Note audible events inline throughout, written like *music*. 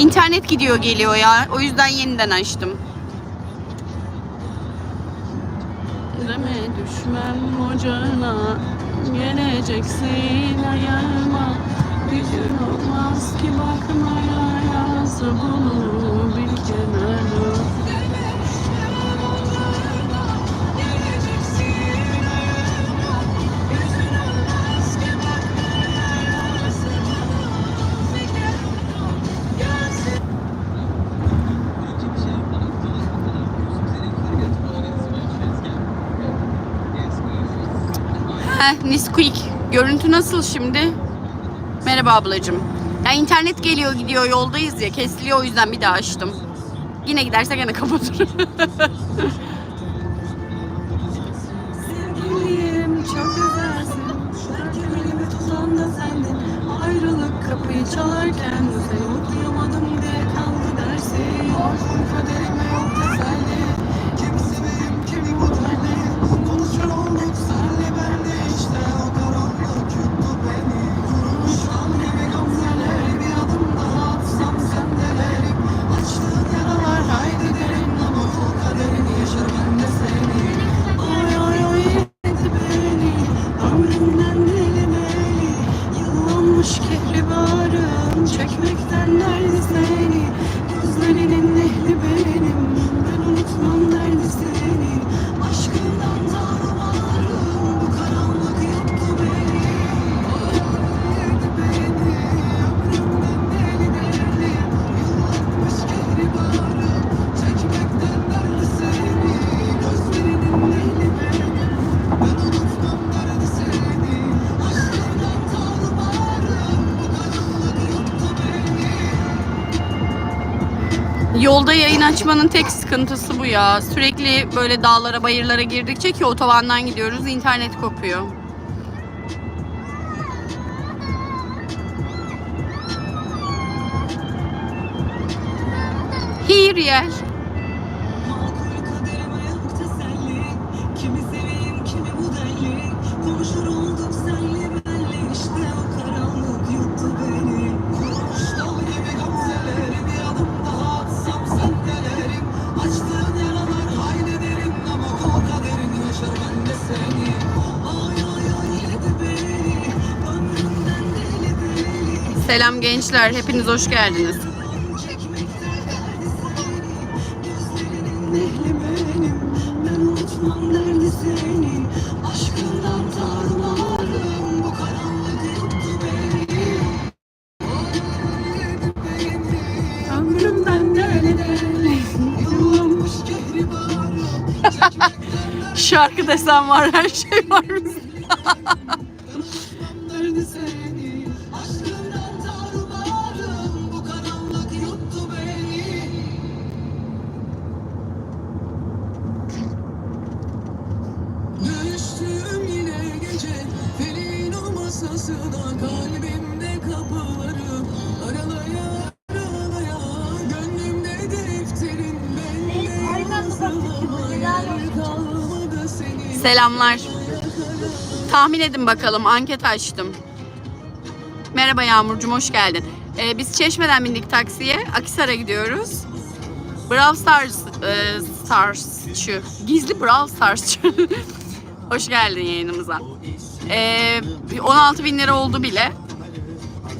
İnternet gidiyor geliyor ya. O yüzden yeniden açtım. Deme düşmem ocağına Geleceksin ayağıma Gücün olmaz ki bakmaya Yaz bunu bir kenara Heh, Nisquik. Görüntü nasıl şimdi? Merhaba ablacığım. Ya internet geliyor gidiyor yoldayız ya kesiliyor o yüzden bir daha açtım. Yine giderse gene kapatırım. Sevgilim çok tutan da sendin. Ayrılık kapıyı çalarken. Kimi seveyim kimi bu derdi. Konuşur olduk Yolda yayın açmanın tek sıkıntısı bu ya. Sürekli böyle dağlara, bayırlara girdikçe ki otobandan gidiyoruz, internet kopuyor. Hiriyer. Makul Selam gençler, hepiniz hoş geldiniz. *laughs* Şarkı desem var, her şey var bizde. *laughs* Selamlar. Tahmin edin bakalım, anket açtım. Merhaba Yağmurcuğum, hoş geldin. Ee, biz Çeşme'den bindik taksiye, Akisar'a gidiyoruz. Brawl Stars, e, Starsçı, gizli Brawl Starsçı. *laughs* hoş geldin yayınımıza. Ee, 16 bin lira oldu bile.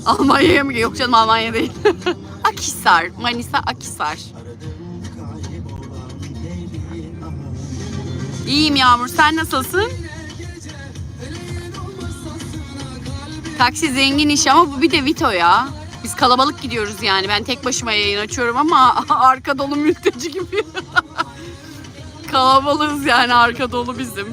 Almanya'ya mı? Yok canım Almanya değil. *laughs* Akisar, Manisa Akisar. İyiyim Yağmur, sen nasılsın? Taksi zengin iş ama bu bir de Vito ya. Biz kalabalık gidiyoruz yani. Ben tek başıma yayın açıyorum ama *laughs* arka dolu mülteci gibi. *laughs* Kalabalığız yani arka dolu bizim.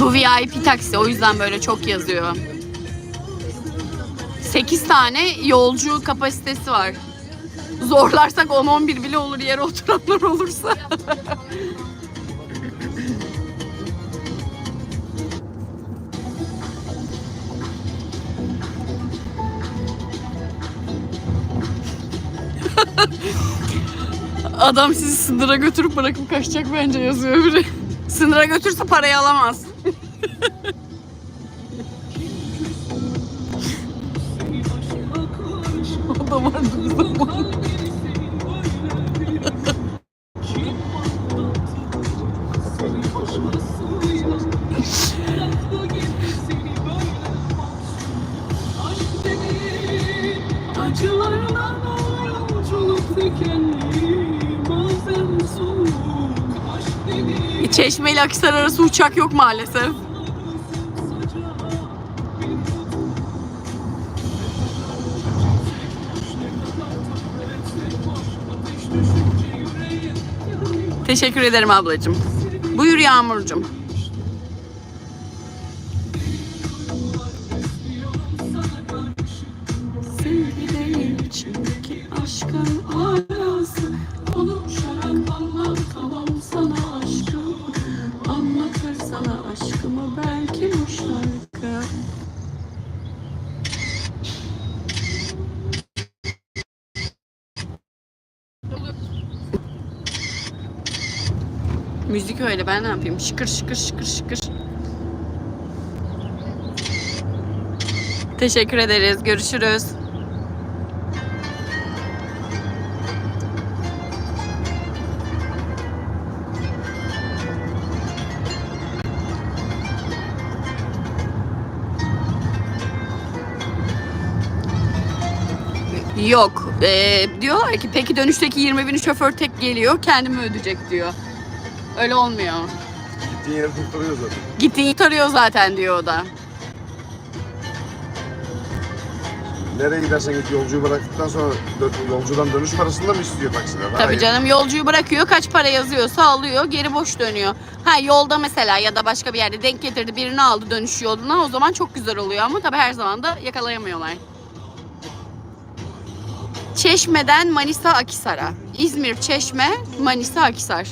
Bu VIP taksi o yüzden böyle çok yazıyor. 8 tane yolcu kapasitesi var. Zorlarsak 10-11 bile olur yere oturanlar olursa. Adam sizi sınıra götürüp bırakıp kaçacak bence yazıyor biri. Sınıra götürse parayı alamaz. İle Akisar arası uçak yok maalesef. Teşekkür ederim ablacığım. Buyur Yağmurcuğum. Sana aşkımı belki bu şarkı Müzik öyle ben ne yapayım? Şıkır şıkır şıkır şıkır. Teşekkür ederiz. Görüşürüz. Yok. Ee, diyorlar ki peki dönüşteki 20 bini şoför tek geliyor kendimi ödeyecek diyor. Öyle olmuyor. Gittiğin yeri kurtarıyor zaten. Gittiğini tarıyor zaten diyor o da. Nereye gidersen git yolcuyu bıraktıktan sonra dö- yolcudan dönüş parasını da mı istiyor taksiler? Tabii Hayır. canım yolcuyu bırakıyor kaç para yazıyorsa alıyor geri boş dönüyor. Ha yolda mesela ya da başka bir yerde denk getirdi birini aldı dönüş yoluna o zaman çok güzel oluyor ama tabii her zaman da yakalayamıyorlar. Çeşme'den Manisa Akisar'a. İzmir Çeşme Manisa Akisar.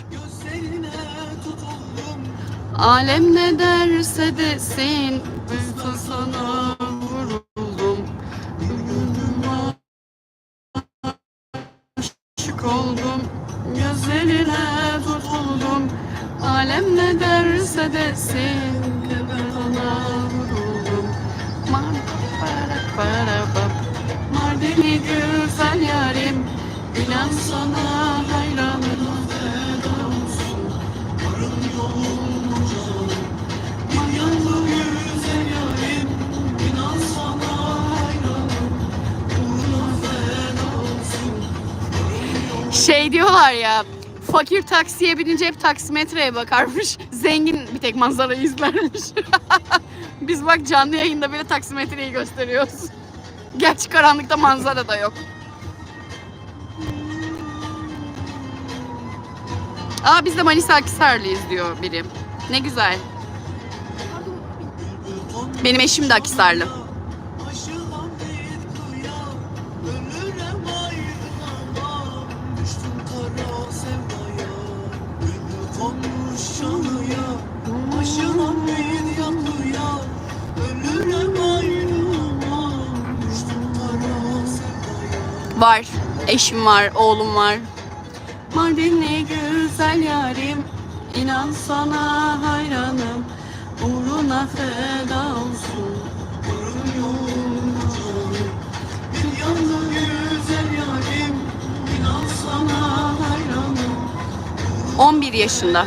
Alem ne derse desin ben sana vuruldum. Aşık oldum gözlerine tutuldum. Alem ne derse desin ben vuruldum. Mar para para bap. Mardin'i güzel yarim. İnan sana hayranım feda olsun. Yanlı yüze yarim İnan sana hayranım Uğruna feda olsun Şey diyorlar ya fakir taksiye binince hep taksimetreye bakarmış. *laughs* Zengin bir tek manzarayı izlermiş. *laughs* Biz bak canlı yayında bile taksimetreyi gösteriyoruz. *laughs* Gerçi karanlıkta manzara da yok. Aa biz de Manisa Akisarlıyız diyor biri. Ne güzel. Benim eşim de sevdaya Var. Eşim var, oğlum var. Mardinli güzel yarim, inan sana hayranım. Uğruna feda olsun. Ölüm yolunda Yanlı güzel yarim İnan sana hayranım 11 yaşında.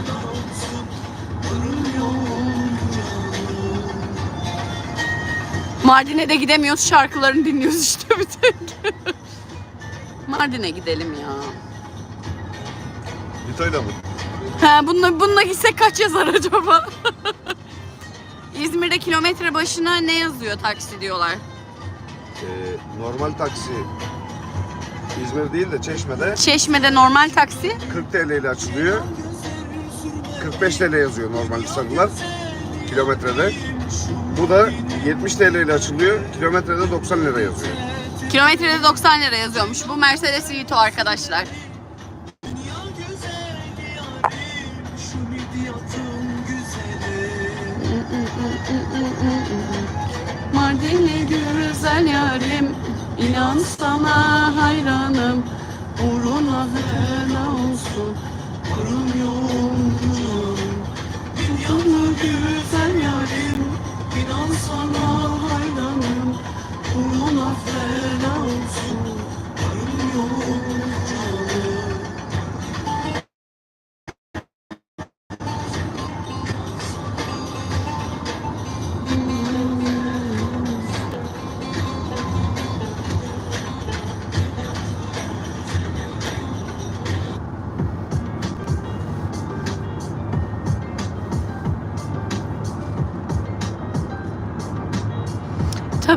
Mardin'e de gidemiyoruz, şarkılarını dinliyoruz işte bir tek. Mardin'e gidelim ya. Vito'yla mı? He, bununla, bununla gitsek kaç yazar acaba? *laughs* İzmir'de kilometre başına ne yazıyor taksi diyorlar. Ee, normal taksi İzmir değil de Çeşme'de Çeşme'de normal taksi 40 TL ile açılıyor. 45 TL yazıyor normal sarılar kilometrede. Bu da 70 TL ile açılıyor. Kilometrede 90 lira yazıyor. Kilometrede 90 lira yazıyormuş. Bu Mercedes Vito arkadaşlar. Mardinli güzel yarim inan sana hayranım. Uğruna feda olsun Uğrum yolum Yanı güzel yarim İnan sana hayranım. Uğruna feda olsun Ayrı yolculuğum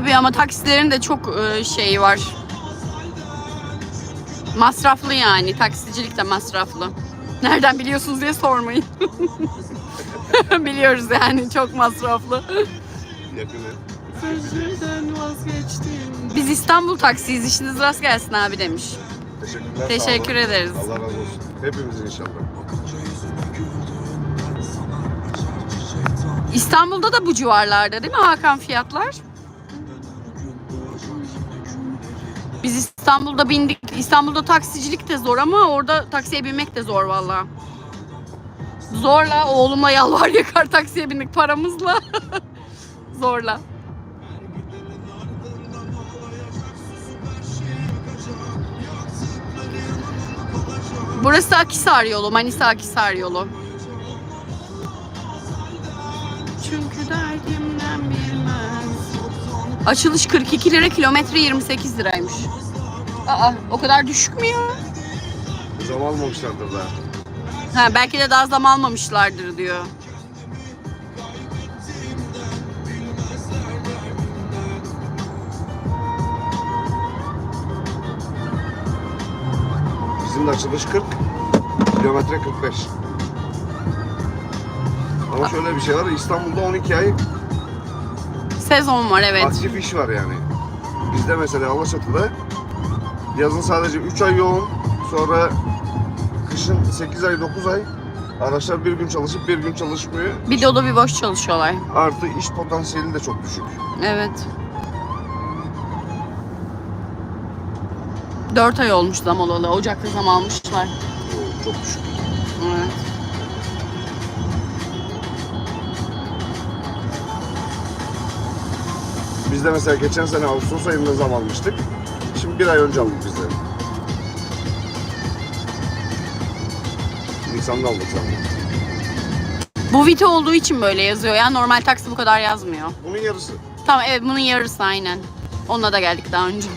Tabii ama taksilerin de çok e, şeyi var. Masraflı yani. Taksicilik de masraflı. Nereden biliyorsunuz diye sormayın. *laughs* Biliyoruz yani çok masraflı. Yakını. Sözlerden vazgeçtim Biz İstanbul taksiyiz. İşiniz rast gelsin abi demiş. Teşekkürler. sağ Teşekkür olun. ederiz. Allah razı olsun. Hepimiz inşallah. İstanbul'da da bu civarlarda değil mi Hakan fiyatlar? İstanbul'da bindik. İstanbul'da taksicilik de zor ama orada taksiye binmek de zor valla. Zorla oğlumla yalvar yakar taksiye bindik paramızla. *laughs* Zorla. Burası Akisar yolu, Manisa Akisar yolu. Çünkü derdimden bilmez Açılış 42 lira, kilometre 28 liraymış. Aa, o kadar düşük mü ya? Zam almamışlardır daha. Ha, belki de daha zam almamışlardır diyor. Bizim de açılış 40. Kilometre 45. Ama şöyle bir şey var. İstanbul'da 12 ay Sezon var evet. aktif iş var yani. Bizde mesela Alaçatı'da yazın sadece 3 ay yoğun. Sonra kışın 8 ay 9 ay araçlar bir gün çalışıp bir gün çalışmıyor. Bir dolu bir boş çalışıyorlar. Artı iş potansiyeli de çok düşük. Evet. 4 ay olmuş zam olalı. Ocak'ta zam almışlar. Çok düşük. Evet. Biz de mesela geçen sene Ağustos ayında zam almıştık. Bir ay önce aldık biz de. Nisan'da aldık zaten. Bu Vito olduğu için böyle yazıyor ya. Normal taksi bu kadar yazmıyor. Bunun yarısı. Tamam evet bunun yarısı aynen. Onunla da geldik daha önce.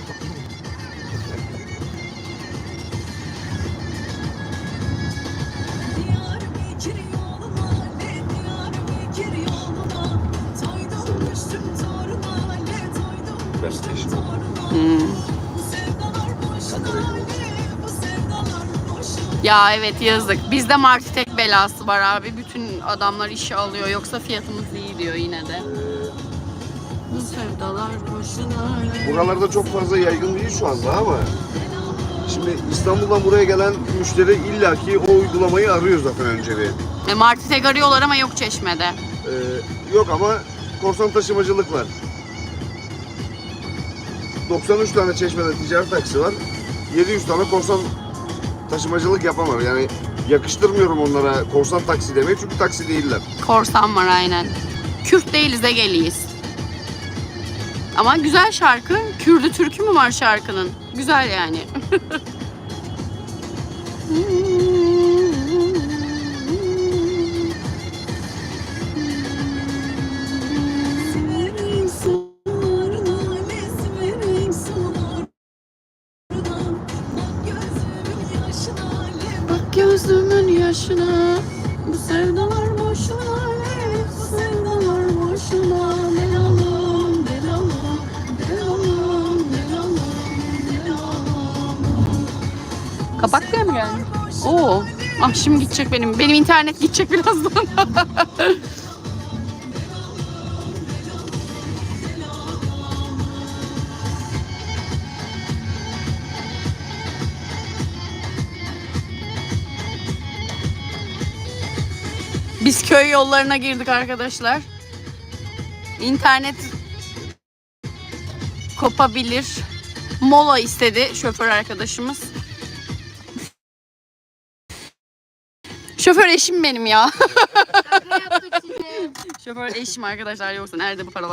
Ya evet yazık. Bizde Marti tek belası var abi. Bütün adamlar işe alıyor. Yoksa fiyatımız iyi diyor yine de. Bu sevdalar boşuna Buralarda çok fazla yaygın değil şu anda ama Şimdi İstanbul'dan buraya gelen müşteri illaki o uygulamayı arıyor zaten önce bir. E, Marti tek arıyorlar ama yok çeşmede. Ee, yok ama korsan taşımacılık var. 93 tane çeşmede ticaret taksi var. 700 tane korsan taşımacılık yapamam. Yani yakıştırmıyorum onlara korsan taksi demeyi çünkü taksi değiller. Korsan var aynen. Kürt değiliz Egeliyiz. Ama güzel şarkı. Kürdü türkü mü var şarkının? Güzel yani. *laughs* yaşına Bu sevdalar boşuna Bu sevdalar boşuna alalım ne alalım Ne alalım Kapaklıya mı geldi? Oo. Ah şimdi gidecek benim. Benim internet gidecek birazdan. *laughs* Biz köy yollarına girdik arkadaşlar. İnternet kopabilir. Mola istedi şoför arkadaşımız. Şoför eşim benim ya. Şoför eşim arkadaşlar yoksa nerede bu paralar?